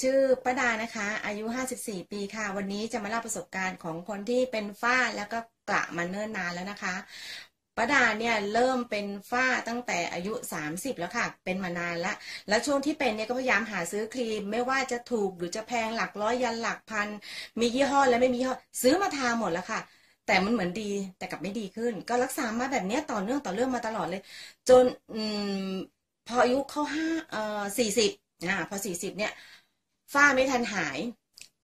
ชื่อป้าดานะคะ อายุ 54 ปีค่ะ วันนี้จะมาเล่าประสบการณ์ของคนที่เป็นฝ้าแล้วก็กระมาเนิ่นนานแล้วนะคะป้าดาเนี่ยเริ่มเป็นฝ้าตั้งแต่อายุ 30 แล้วค่ะ เป็นมานานล้วแล้วช่วงที่เป็นเนี่ยก็พยายามหาซื้อครีม ไม่ว่าจะถูกหรือจะแพงหลักร้อยยันหลักพัน มียี่ห้อและไม่มียี่ห้อซื้อมาทาหมดแล้วค่ะ แต่มันเหมือนดีแต่กลับไม่ดีขึ้น ก็รักษามาแบบนี้ต่อเนื่องต่อเนื่องมาตลอดเลย จนอพออายุเข้าห้าเอ่อสี่สิบอ่าพอสี่สิบเนี่ย ฝ้าไม่ทันหาย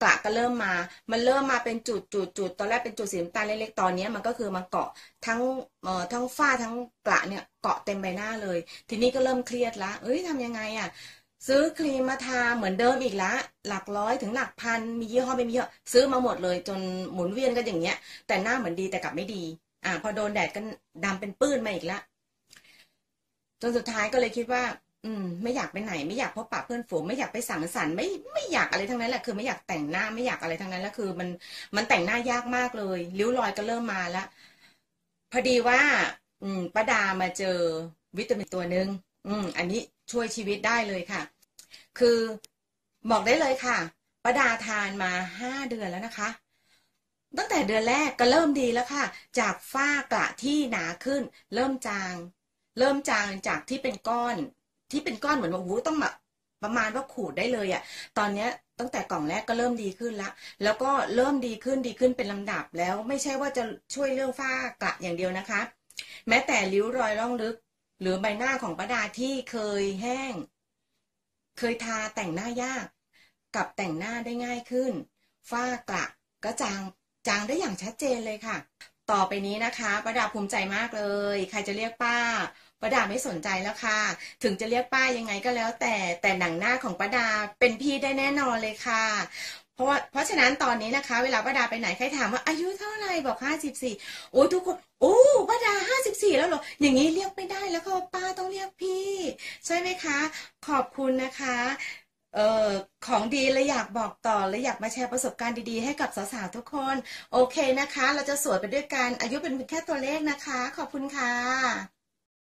กระก็เริ่มมา มันเริ่มมาเป็นจุดจุดจุดตอนแรกเป็นจุดสีน้ำตาลเล็กๆ ตอนนี้มันก็คือมาเกาะทั้งเอ่อทั้งฝ้าทั้งกระเนี่ยเกาะเต็มใบหน้าเลย ทีนี้ก็เริ่มเครียดละ เอ้ยทำยังไงอะ ซื้อครีมมาทาเหมือนเดิมอีกละ หลักร้อยถึงหลักพัน มียี่ห้อไม่มีเยี่ห้อซื้อมาหมดเลย จนหมุนเวียนกันอย่างเงี้ย แต่หน้าเหมือนดีแต่กลับไม่ดี อ่า พอโดนแดดก็ดำเป็นปื้นมาอีกละ จนสุดท้ายก็เลยคิดว่า อืม ไม่อยากไปไหน ไม่อยากพบปะเพื่อนฝูงไม่อยากไปสังสรรค์ไม่ไม่อยากอะไรทั้งนั้นแหละคือไม่อยากแต่งหน้าไม่อยากอะไรทั้งนั้นแล้วคือ มันมันแต่งหน้ายากมากเลยริ้วรอยก็เริ่มมาแล้วพอดีว่า อืมป้าดามาเจอวิตามินตัวหนึ่งอืม อันนี้ช่วยชีวิตได้เลยค่ะ คือบอกได้เลยค่ะป้าดาทานมาห้าเดือนแล้วนะคะตั้งแต่เดือนแรกก็เริ่มดีแล้วค่ะ จากฝ้ากระที่หนาขึ้น เริ่มจาง เริ่มจางจากที่เป็นก้อน ที่เป็นก้อนเหมือนว่าโอ้โหต้องแบบประมาณว่าขูดได้เลยอะ่ะ ตอนเนี้ยตั้งแต่กล่องแรกก็เริ่มดีขึ้นละ แล้วก็เริ่มดีขึ้นดีขึ้นเป็นลำดับแล้วไม่ใช่ว่าจะช่วยเรื่องฝ้ากระอย่างเดียวนะคะ แม้แต่ริ้วรอยร่องลึก หรือใบหน้าของป้าดาที่เคยแห้ง เคยทาแต่งหน้ายาก กับแต่งหน้าได้ง่ายขึ้น ฝ้ากระก็จางจางได้อย่างชัดเจนเลยค่ะ ต่อไปนี้นะคะป้าดาภูมิใจมากเลย ใครจะเรียกป้าป้าดาไม่สนใจแล้วค่ะ ถึงจะเรียกป้ายังไงก็แล้ว แต่แต่หนังหน้าของป้าดาเป็นพี่ได้แน่นอนเลยค่ะ เพราะว่าเพราะฉะนั้นตอนนี้นะคะ เวลาป้าดาไปไหนใครถามว่าอายุเท่าไหร่บอกห้าสิบสี่โอ้ยทุกคนโอ้ป้าดาห้าสิบสี่แล้วเหรอ อย่างนี้เรียกไม่ได้แล้วก็ป้าต้องเรียกพี่ ใช่ไหมคะ ขอบคุณนะคะ เออของดีเลยอยากบอกต่อเลยอยากมาแชร์ประสบการณ์ดีๆ ให้กับสาวๆทุกคน โอเคนะคะ เราจะสวยไปด้วยกันอายุเป็นแค่ตัวเลขนะคะ ขอบคุณค่ะ